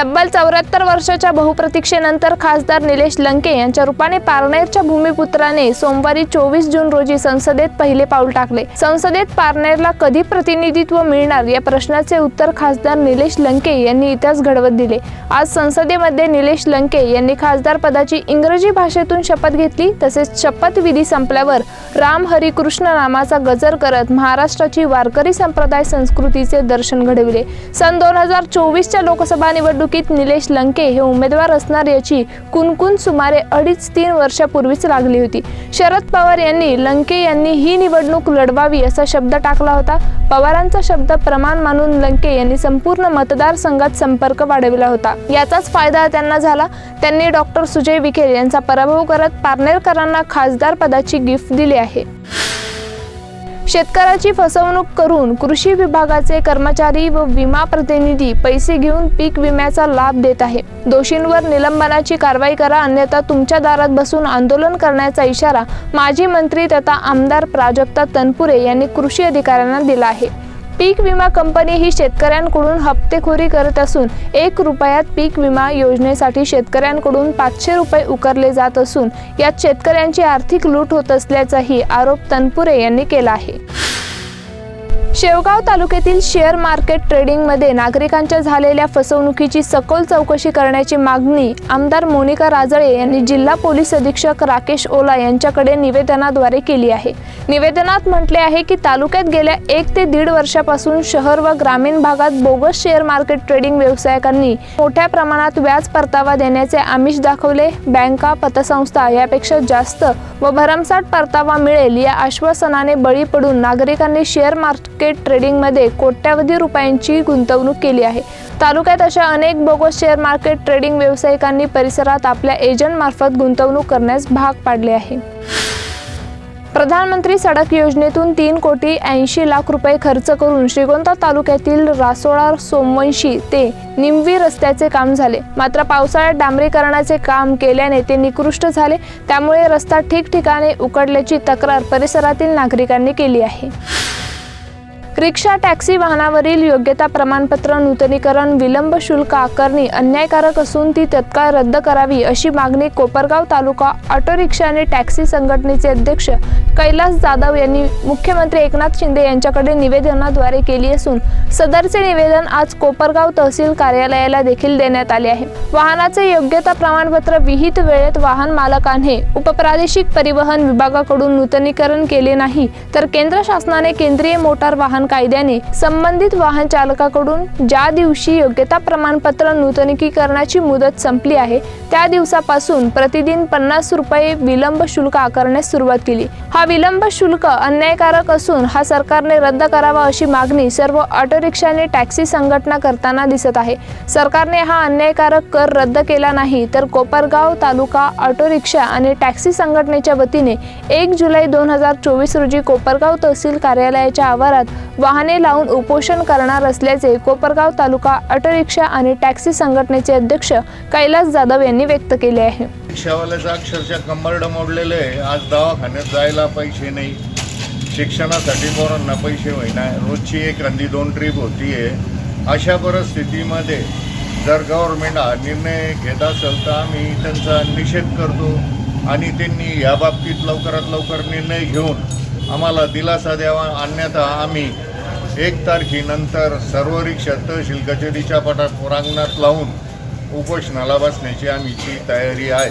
तब्बल चौऱ्याहत्तर वर्षाच्या बहुप्रतीक्षेनंतर खासदार निलेश लंके यांच्या रूपाने पारनेरच्या भूमिपुत्राने सोमवारी चोवीस जून रोजी संसदेत पहिले पाऊल टाकले. संसदेत पारनेरला कधी प्रतिनिधित्व मिळणार या प्रश्नाचे उत्तर खासदार निलेश लंके यांनी इतिहास घडवत दिले. आज संसदेमध्ये निलेश लंके यांनी खासदार पदाची इंग्रजी भाषेतून शपथ घेतली तसेच शपथविधी संपल्यावर राम हरी कृष्ण नामाचा गजर करत महाराष्ट्राची वारकरी संप्रदाय संस्कृतीचे दर्शन घडविले. सन दोन हजार चोवीसच्या लोकसभा निवडणूक निवडणुकीत निलेश लंके हे उमेदवार असणार याची कुणकुण सुमारे अडीच तीन वर्षापूर्वीच लागली होती. शरद पवार यांनी लंके यांनी ही निवडणूक लढवावी असा शब्द टाकला होता. पवारांचा शब्द प्रमाण मानून लंके यांनी संपूर्ण मतदारसंघात संपर्क वाढविला होता. याचाच फायदा त्यांना झाला. त्यांनी डॉक्टर सुजय विखे यांचा पराभव करत पारनेरकरांना खासदार पदाची गिफ्ट दिली आहे. शेतकऱ्याची फसवणूक करून कृषी विभागाचे कर्मचारी व विमा प्रतिनिधी पैसे घेऊन पीक विम्याचा लाभ देत आहे. दोषींवर निलंबनाची कारवाई करा अन्यथा तुमच्या दारात बसून आंदोलन करण्याचा इशारा माजी मंत्री तथा आमदार प्राजक्ता तनपुरे यांनी कृषी अधिकाऱ्यांना दिला आहे. पीक विमा कंपनी ही शेतकऱ्यांकडून हप्तेखोरी करत असून एक रुपयात पीक विमा योजनेसाठी शेतकऱ्यांकडून पाचशे रुपये उकरले जात असून यात शेतकऱ्यांची आर्थिक लूट होत असल्याचाही आरोप तनपुरे यांनी केला आहे. शेवगाव तालुक्यातील शेअर मार्केट ट्रेडिंगमध्ये नागरिकांच्या झालेल्या फसवणुकीची सखोल चौकशी करण्याची मागणी आमदार मोनिका राजळे यांनी जिल्हा पोलीस अधीक्षक राकेश ओला यांच्याकडे निवेदनाद्वारे केली आहे. निवेदनात म्हटले आहे की तालुक्यात गेल्या एक ते दीड वर्षापासून शहर व ग्रामीण भागात बोगस शेअर मार्केट ट्रेडिंग व्यावसायिकांनी मोठ्या प्रमाणात व्याज परतावा देण्याचे आमिष दाखवले. बँका पतसंस्था यापेक्षा जास्त व भरमसाठ परतावा मिळेल या आश्वासनाने बळी पडून नागरिकांनी शेअर मार्केट मार्केट ट्रेडिंगमध्ये कोट्यावधी रुपयांची गुंतवणूक केली आहे. तालुक्यात अशा अनेक बोगस शेअर मार्केट ट्रेडिंग व्यावसायिकांनी परिसरात आपल्या एजंटमार्फत गुंतवणूक करण्यास भाग पाडले आहे. प्रधानमंत्री सडक योजनेतून तीन कोटी ऐंशी लाख रुपये खर्च करून श्रीगोंदा तालुक्यातील रासोळा सोमवंशी ते निमवी रस्त्याचे काम झाले. मात्र पावसाळ्यात डांबरीकरणाचे काम केल्याने ते निकृष्ट झाले. त्यामुळे रस्ता ठिकठिकाणी उकडल्याची तक्रार परिसरातील नागरिकांनी केली आहे. रिक्षा टॅक्सी वाहनावरील योग्यता प्रमाणपत्र नूतनीकरण विलंब शुल्क आकारणी अन्यायकारक असून ती तत्काळ रद्द करावी अशी मागणी कोपरगाव तालुका ऑटो रिक्षा आणि टॅक्सी संघटनेचे अध्यक्ष कैलास जाधव यांनी मुख्यमंत्री एकनाथ शिंदे यांच्याकडे निवेदनाद्वारे केली असून सदरचे निवेदन आज कोपरगाव तहसील कार्यालयाला देखील देण्यात आले आहे. वाहनाचे योग्यता प्रमाणपत्र विहित वेळेत वाहन मालकाने उपप्रादेशिक परिवहन विभागाकडून नूतनीकरण केले नाही तर केंद्र शासनाने केंद्रीय मोटार वाहन कायद्याने संबंधित वाहन चालकाकडून ज्या दिवशी योग्यता प्रमाणपत्र नूतनीकरणाची मुदत संपली आहे त्या दिवसापासून प्रतिदिन पन्नास रुपये विलंब शुल्क आकारण्यास सुरुवात केली. हा विलंब शुल्क अन्यायकारक असून हा सरकारने रद्द करावा अशी मागणी सर्व ऑटो रिक्षाने टॅक्सी संघटना करताना दिसत आहे. सरकारने हा अन्यायकारक कर रद्द केला नाही तर कोपरगाव तालुका ऑटो रिक्षा आणि टॅक्सी संघटनेच्या वतीने एक जुलै दोन हजार चोवीस रोजी कोपरगाव तहसील कार्यालयाच्या आवारात वाहने लावून उपोषण करणार असल्याचे कोपरगाव तालुका ऑटो रिक्षा आणि टॅक्सी संघटनेचे अध्यक्ष कैलास जाधव यांनी व्यक्त केले आहे. रिक्षावाल्याचं अक्षरशः कंबरड मोडलेलं आहे. आज दवाखान्यात जायला पैसे नाही. शिक्षणासाठी पोरांना पैसे होईना. रोजची एक रंदी दोन ट्रीप होती आहे अशा परिस्थितीमध्ये जर गव्हर्मेंट हा निर्णय घेत असेल तर आम्ही त्यांचा निषेध करतो आणि त्यांनी या बाबतीत लवकरात लवकर निर्णय घेऊन आम्हाला दिलासा द्यावा. अन्यथा आम्ही एक तारखेनंतर सर्व रिक्षा तहसील कचेरीच्या पटात रांगणात लावून उपोषणाला बसण्याची आमची तयारी आहे.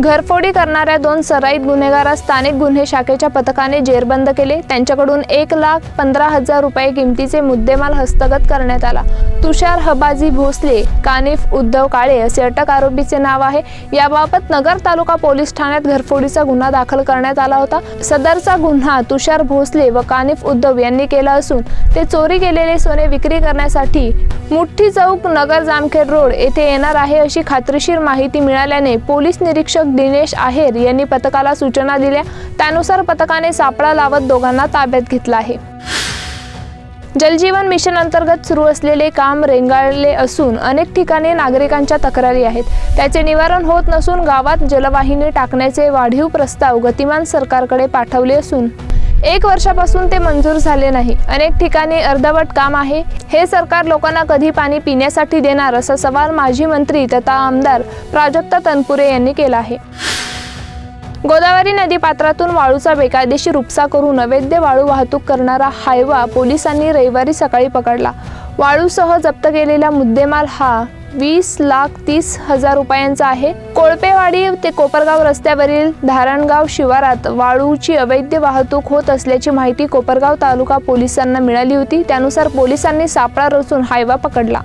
घरफोडी करणाऱ्या दोन सराईत गुन्हेगारास स्थानिक गुन्हे शाखेच्या पथकाने जेरबंद केले. त्यांच्याकडून एक लाख पंधरा हजार रुपये किमतीचे मुद्देमाल हस्तगत करण्यात आला. तुषार हबाजी भोसले कानिफ उद्धव काळे असे अटक आरोपीचे नाव आहे. याबाबत नगर तालुका पोलीस ठाण्यात घरफोडीचा गुन्हा दाखल करण्यात आला होता. सदरचा गुन्हा तुषार भोसले व कानिफ उद्धव यांनी केला असून ते चोरी केलेले सोने विक्री करण्यासाठी मुठ्ठी चौक नगर जामखेड रोड येथे येणार आहे अशी खात्रीशीर माहिती मिळाल्याने पोलीस निरीक्षक दिनेश आहेर यांनी पथकाला सूचना दिल्या. त्यानुसार पथकाने सापळा लावत दोघांना ताब्यात घेतला आहे. जलजीवन मिशन अंतर्गत सुरू असलेले काम रेंगाळले असून अनेक ठिकाणी नागरिकांच्या तक्रारी आहेत. त्याचे निवारण होत नसून गावात जलवाहिनी टाकण्याचे वाढीव प्रस्ताव गतिमान सरकारकडे पाठवले असून एक वर्षापासून ते मंजूर झाले नाही. अनेक ठिकाणी अर्धवट काम आहे. हे सरकार लोकांना कधी पाणी पिण्यासाठी देणार असा सवाल माजी मंत्री तथा आमदार प्राजक्ता तनपुरे यांनी केला आहे. गोदावरी नदी पात्रातून वाळूचा बेकायदेशीर उपसा करून अवैध वाळू वाहतूक करणारा हायवा पोलिसांनी रविवारी सकाळी पकडला. वाळूसह जप्त केलेला मुद्देमाल हा वीस लाख तीस हजार रुपयांचा आहे. कोळपेवाडी ते कोपरगाव रस्त्यावरील धारणगाव शिवारात वाळूची अवैध वाहतूक होत असल्याची माहिती कोपरगाव तालुका पोलिसांना मिळाली होती. त्यानुसार पोलिसांनी सापळा रचून हायवा पकडला.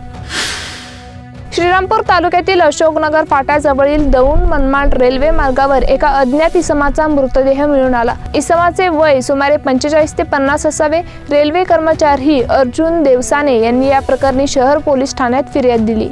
श्रीरामपूर तालुक्यातील अशोकनगर फाट्याजवळील दौंड मनमाड रेल्वे मार्गावर एका अज्ञात इसमाचा मृतदेह मिळून आला. इसमाचे वय सुमारे पंचेचाळीस ते पन्नास असावे. रेल्वे कर्मचारी अर्जुन देवसाने यांनी या प्रकरणी शहर पोलीस ठाण्यात फिर्याद दिली.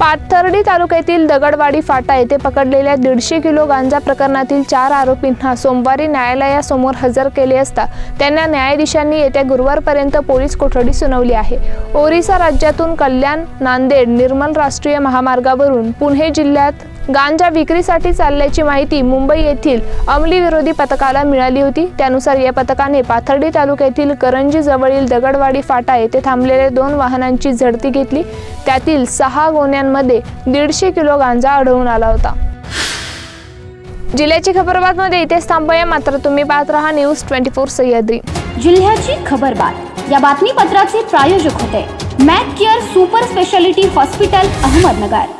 पाथर्डी तालुक्यातील दगडवाडी फाटा येथे पकडलेल्या दीडशे किलो गांजा प्रकरणातील चार आरोपींना सोमवारी न्यायालयासमोर हजर केले असता त्यांना न्यायाधीशांनी येत्या गुरुवारपर्यंत पोलीस कोठडी सुनावली आहे. ओरिसा राज्यातून कल्याण नांदेड निर्मल राष्ट्रीय महामार्गावरून पुणे जिल्ह्यात गांजा विक्रीसाठी चालल्याची माहिती मुंबई येथील अंमली विरोधी पथकाला मिळाली होती. त्यानुसार या पथकाने पाथर्डी तालुक्यातील करंजी जवळील दगडवाडी फाटा येथे थांबलेल्या दोन वाहनांची झडती घेतली. त्यातील सहा गोण्यांमध्ये दीडशे किलो गांजा आढळून आला होता. जिल्ह्याची खबरबातमध्ये इथेच थांबूया. मात्र तुम्ही पाहत रहा न्यूज ट्वेंटी फोर सह्याद्री. जिल्ह्याची खबरबात या बातमीपत्राचे प्रायोजक होते. Mac Care super speciality hospital Ahmednagar.